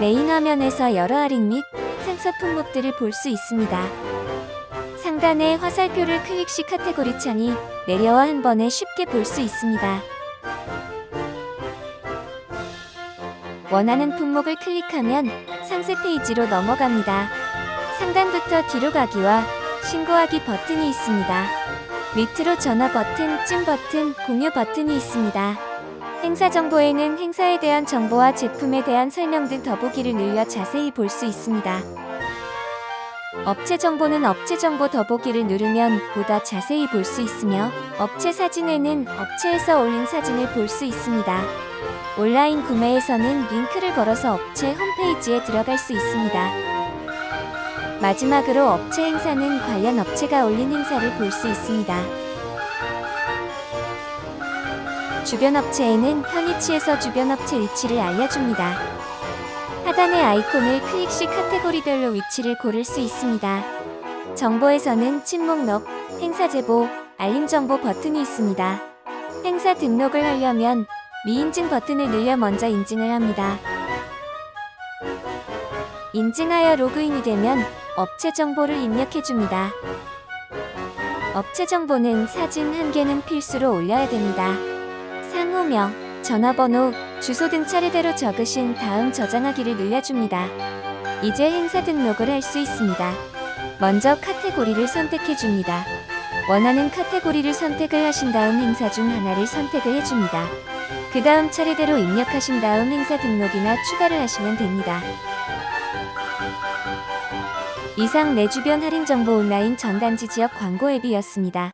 메인 화면에서 여러 할인 및 상사 품목들을 볼 수 있습니다. 상단의 화살표를 클릭 시 카테고리 창이 내려와 한 번에 쉽게 볼 수 있습니다. 원하는 품목을 클릭하면 상세 페이지로 넘어갑니다. 상단부터 뒤로 가기와 신고하기 버튼이 있습니다. 밑으로 전화 버튼, 찜 버튼, 공유 버튼이 있습니다. 행사 정보에는 행사에 대한 정보와 제품에 대한 설명 등 더보기를 늘려 자세히 볼 수 있습니다. 업체 정보는 업체 정보 더보기를 누르면 보다 자세히 볼 수 있으며 업체 사진에는 업체에서 올린 사진을 볼 수 있습니다. 온라인 구매에서는 링크를 걸어서 업체 홈페이지에 들어갈 수 있습니다. 마지막으로 업체 행사는 관련 업체가 올린 행사를 볼 수 있습니다. 주변 업체에는 현 위치에서 주변 업체 위치를 알려줍니다. 하단의 아이콘을 클릭 시 카테고리별로 위치를 고를 수 있습니다. 정보에서는 침목록, 행사 제보, 알림 정보 버튼이 있습니다. 행사 등록을 하려면 미인증 버튼을 늘려 먼저 인증을 합니다. 인증하여 로그인이 되면 업체 정보를 입력해 줍니다. 업체 정보는 사진 한 개는 필수로 올려야 됩니다. 상호명, 전화번호, 주소 등 차례대로 적으신 다음 저장하기를 눌러줍니다. 이제 행사 등록을 할 수 있습니다. 먼저 카테고리를 선택해 줍니다. 원하는 카테고리를 선택을 하신 다음 행사 중 하나를 선택을 해줍니다. 그 다음 차례대로 입력하신 다음 행사 등록이나 추가를 하시면 됩니다. 이상 내 주변 할인 정보 온라인 전단지 지역 광고 앱이었습니다.